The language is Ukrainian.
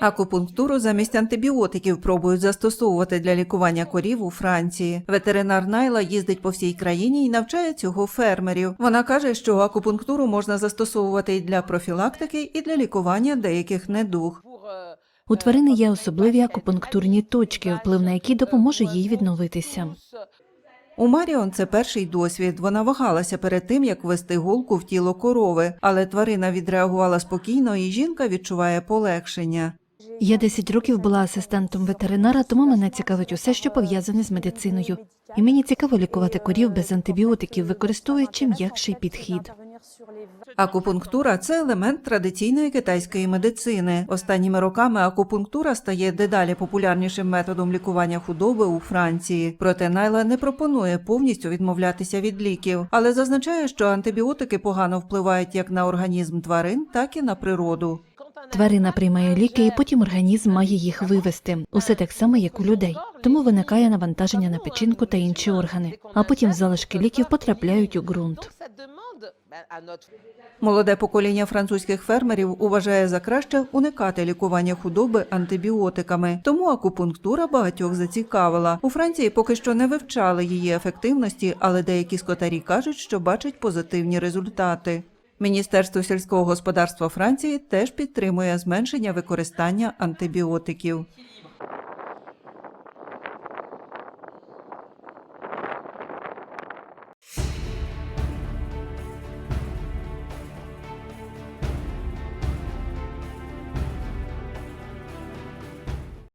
Акупунктуру замість антибіотиків пробують застосовувати для лікування корів у Франції. Ветеринар Найла їздить по всій країні і навчає цього фермерів. Вона каже, що акупунктуру можна застосовувати і для профілактики, і для лікування деяких недуг. euh, У тварини є особливі акупунктурні точки, вплив на які допоможе їй відновитися. У Маріон це перший досвід. Вона вагалася перед тим, як ввести голку в тіло корови, але тварина відреагувала спокійно, і жінка відчуває полегшення. Я 10 років була асистентом ветеринара, тому мене цікавить усе, що пов'язане з медициною. І мені цікаво лікувати корів без антибіотиків, використовуючи м'якший підхід. Акупунктура це елемент традиційної китайської медицини. Останніми роками акупунктура стає дедалі популярнішим методом лікування худоби у Франції. Проте Найла не пропонує повністю відмовлятися від ліків, але зазначає, що антибіотики погано впливають як на організм тварин, так і на природу. Тварина приймає ліки, і потім організм має їх вивести. Усе так само, як у людей. Тому виникає навантаження на печінку та інші органи. А потім залишки ліків потрапляють у ґрунт. Notre Молоде покоління французьких фермерів уважає за краще уникати лікування худоби антибіотиками. Тому акупунктура багатьох зацікавила. У Франції поки що не вивчали її ефективності, але деякі скотарі кажуть, що бачать позитивні результати. Міністерство сільського господарства Франції теж підтримує зменшення використання антибіотиків.